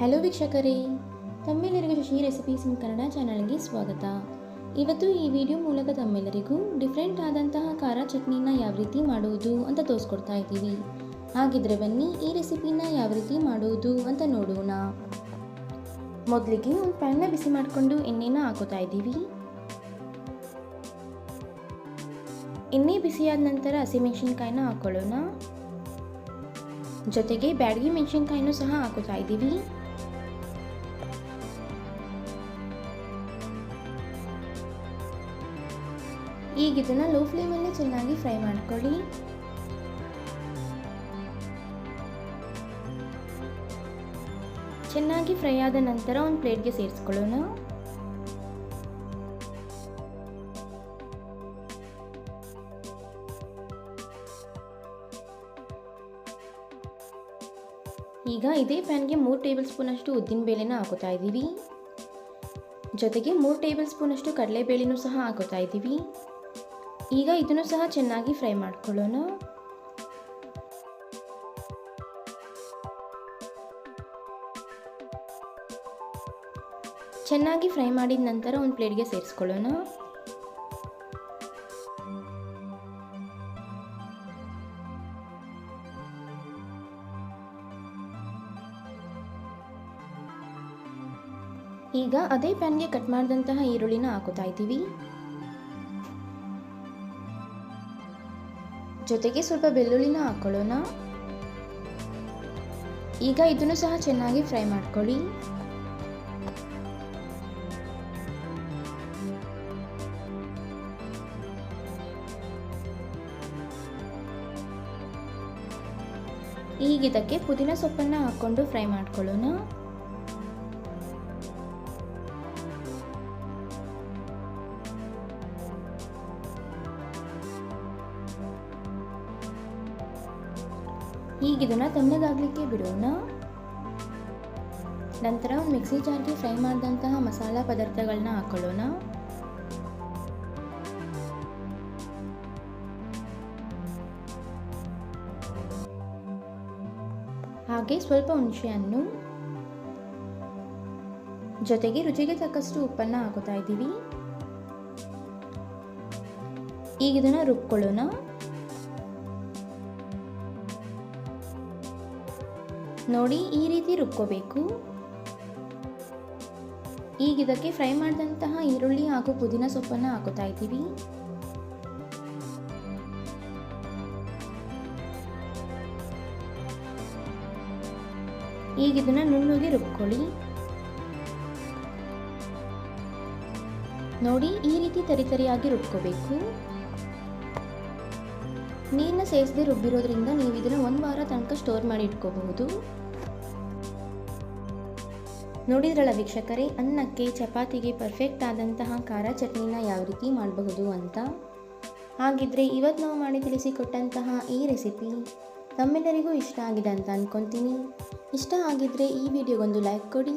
Hello ವೀಕ್ಷಕರೇ, ತಮ್ಮೆಲ್ಲರಿಗೂ Shashi recipes ಇನ್ ಕನ್ನಡ ಚಾನಲ್ಗೆ ಸ್ವಾಗತ. ಇವತ್ತು ಈ ವಿಡಿಯೋ ಮೂಲಕ ತಮ್ಮೆಲ್ಲರಿಗೂ ಡಿಫ್ರೆಂಟ್ ಆದಂತಹ ಖಾರ ಚಟ್ನಿನ ಯಾವ ರೀತಿ ಮಾಡುವುದು ಅಂತ ತೋರಿಸ್ಕೊಡ್ತಾ ಇದ್ದೀವಿ. ಹಾಗಿದ್ರೆ ಬನ್ನಿ ಈ ರೆಸಿಪಿನ ಯಾವ ರೀತಿ ಮಾಡುವುದು ಅಂತ ನೋಡೋಣ. ಮೊದಲಿಗೆ ಒಂದು ಪ್ಯಾನ್ನ ಬಿಸಿ ಮಾಡಿಕೊಂಡು ಎಣ್ಣೆನ ಹಾಕೋತಾ ಇದ್ದೀವಿ. ಎಣ್ಣೆ ಬಿಸಿಯಾದ ನಂತರ ಹಸಿಮೆಣಸಿನ್ಕಾಯಿನ ಹಾಕೊಳ್ಳೋಣ. ಜೊತೆಗೆ ಬ್ಯಾಡಗಿ ಮೆಣಸಿನ್ಕಾಯಿನೂ ಸಹ ಹಾಕೋತಾ ಇದ್ದೀವಿ. ಈಗ ಇದನ್ನು ಲೋ ಫ್ಲೇಮಲ್ಲಿ ಚೆನ್ನಾಗಿ ಫ್ರೈ ಮಾಡ್ಕೊಳ್ಳಿ. ಚೆನ್ನಾಗಿ ಫ್ರೈ ಆದ ನಂತರ ಒಂದು ಪ್ಲೇಟ್ಗೆ ಸೇರಿಸ್ಕೊಳ್ಳೋಣ. ಈಗ ಇದೇ ಪ್ಯಾನ್ಗೆ ಮೂರು ಟೇಬಲ್ ಸ್ಪೂನಷ್ಟು ಉದ್ದಿನಬೇಳೆನ ಹಾಕೋತಾ ಇದ್ದೀವಿ. ಜೊತೆಗೆ ಮೂರು ಟೇಬಲ್ ಸ್ಪೂನಷ್ಟು ಕಡಲೆಬೇಳೆನೂ ಸಹ ಹಾಕೋತಾ ಇದ್ದೀವಿ. ಈಗ ಇದನ್ನು ಸಹ ಚೆನ್ನಾಗಿ ಫ್ರೈ ಮಾಡ್ಕೊಳ್ಳೋಣ. ಚೆನ್ನಾಗಿ ಫ್ರೈ ಮಾಡಿದ ನಂತರ ಒಂದು ಪ್ಲೇಟ್ಗೆ ಸೇರಿಸ್ಕೊಳ್ಳೋಣ. ಈಗ ಅದೇ ಪ್ಯಾನ್ಗೆ ಕಟ್ ಮಾಡಿದಂತಹ ಈರುಳ್ಳಿನ ಹಾಕೋತಾ ಇದ್ದೀವಿ. ಜೊತೆಗೆ ಸ್ವಲ್ಪ ಬೆಳ್ಳುಳ್ಳಿನ ಹಾಕೊಳ್ಳೋಣ. ಈಗ ಇದನ್ನು ಸಹ ಚೆನ್ನಾಗಿ ಫ್ರೈ ಮಾಡ್ಕೊಳ್ಳಿ. ಈಗ ಇದಕ್ಕೆ ಪುದೀನ ಸೊಪ್ಪನ್ನು ಹಾಕ್ಕೊಂಡು ಫ್ರೈ ಮಾಡ್ಕೊಳ್ಳೋಣ. ಈಗ ಇದನ್ನು ತಣ್ಣಗಾಗಲಿಕ್ಕೆ ಬಿಡೋಣ. ನಂತರ ಒಂದು ಮಿಕ್ಸಿ ಜಾರ್ಗೆ ಫ್ರೈ ಮಾಡಿದಂತಹ ಮಸಾಲ ಪದಾರ್ಥಗಳನ್ನ ಹಾಕೊಳ್ಳೋಣ. ಹಾಗೆ ಸ್ವಲ್ಪ ಹುಣಸೆಹಣ್ಣು. ಜೊತೆಗೆ ರುಚಿಗೆ ತಕ್ಕಷ್ಟು ಉಪ್ಪನ್ನು ಹಾಕೋತಾ ಇದ್ದೀವಿ. ಈಗ ಇದನ್ನ ರುಬ್ಕೊಳ್ಳೋಣ. ನೋಡಿ ಈ ರೀತಿ ರುಬ್ಕೋಬೇಕು. ಈಗ ಇದಕ್ಕೆ ಫ್ರೈ ಮಾಡಿದಂತಹ ಈರುಳ್ಳಿ ಹಾಗೂ ಪುದೀನ ಸೊಪ್ಪನ್ನು ಹಾಕೋತಾ ಇದ್ದೀವಿ. ಈಗ ಇದನ್ನ ನುಣ್ಣಗೆ ರುಬ್ಕೊಳ್ಳಿ. ನೋಡಿ ಈ ರೀತಿ ತರಿತರಿಯಾಗಿ ರುಬ್ಕೋಬೇಕು. ನೀರನ್ನ ಸೇರಿಸದೆ ರುಬ್ಬಿರೋದ್ರಿಂದ ನೀವು ಇದನ್ನು ಒಂದು ವಾರ ತನಕ ಸ್ಟೋರ್ ಮಾಡಿ ಇಟ್ಕೋಬಹುದು. ನೋಡಿದ್ರಲ್ಲ ವೀಕ್ಷಕರೇ, ಅನ್ನಕ್ಕೆ ಚಪಾತಿಗೆ ಪರ್ಫೆಕ್ಟ್ ಆದಂತಹ ಖಾರ ಚಟ್ನಿನ ಯಾವ ರೀತಿ ಮಾಡಬಹುದು ಅಂತ? ಹಾಗಿದ್ರೆ ಇವತ್ತು ನಾವು ಮಾಡಿ ತಿಳಿಸಿಕೊಟ್ಟಂತಹ ಈ ರೆಸಿಪಿ ತಮ್ಮೆಲ್ಲರಿಗೂ ಇಷ್ಟ ಆಗಿದೆ ಅಂತ ಅಂದ್ಕೊತೀನಿ ಇಷ್ಟ ಆಗಿದ್ದರೆ ಈ ವಿಡಿಯೋಗೊಂದು ಲೈಕ್ ಕೊಡಿ.